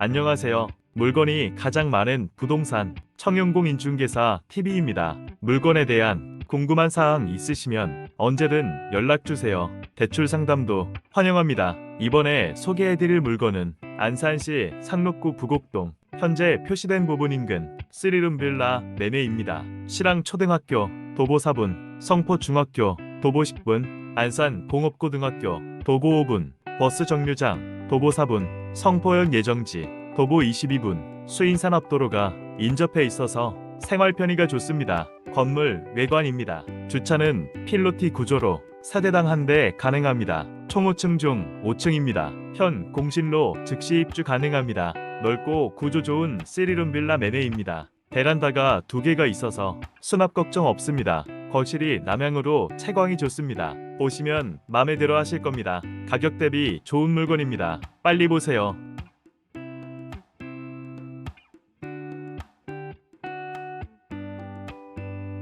안녕하세요. 물건이 가장 많은 부동산 청영공 인중개사 TV입니다. 물건에 대한 궁금한 사항 있으시면 언제든 연락 주세요. 대출 상담도 환영합니다. 이번에 소개해드릴 물건은 안산시 상록구 부곡동 현재 표시된 부분 인근 쓰리룸 빌라 매매입니다. 시랑 초등학교, 도보 4분, 성포 중학교, 도보 10분, 안산 공업고등학교, 도보 5분, 버스 정류장, 도보 4분, 성포역 예정지, 도보 22분, 수인산업도로가 인접해 있어서 생활 편의가 좋습니다. 건물 외관입니다. 주차는 필로티 구조로 4대당 한 대 가능합니다. 총 5층 중 5층입니다. 현 공실로 즉시 입주 가능합니다. 넓고 구조 좋은 쓰리룸 빌라 매매입니다. 베란다가 두 개가 있어서 수납 걱정 없습니다. 거실이 남향으로 채광이 좋습니다. 보시면 마음에 들어 하실 겁니다. 가격 대비 좋은 물건입니다. 빨리 보세요.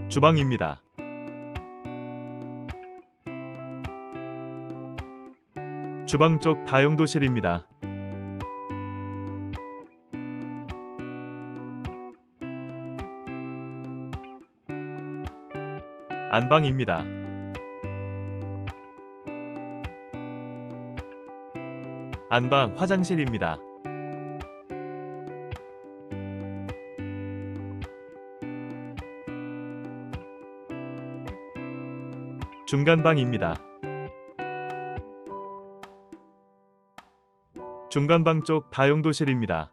주방입니다. 주방 쪽 다용도실입니다. 안방입니다. 안방 화장실입니다. 중간방입니다. 중간방 쪽 다용도실입니다.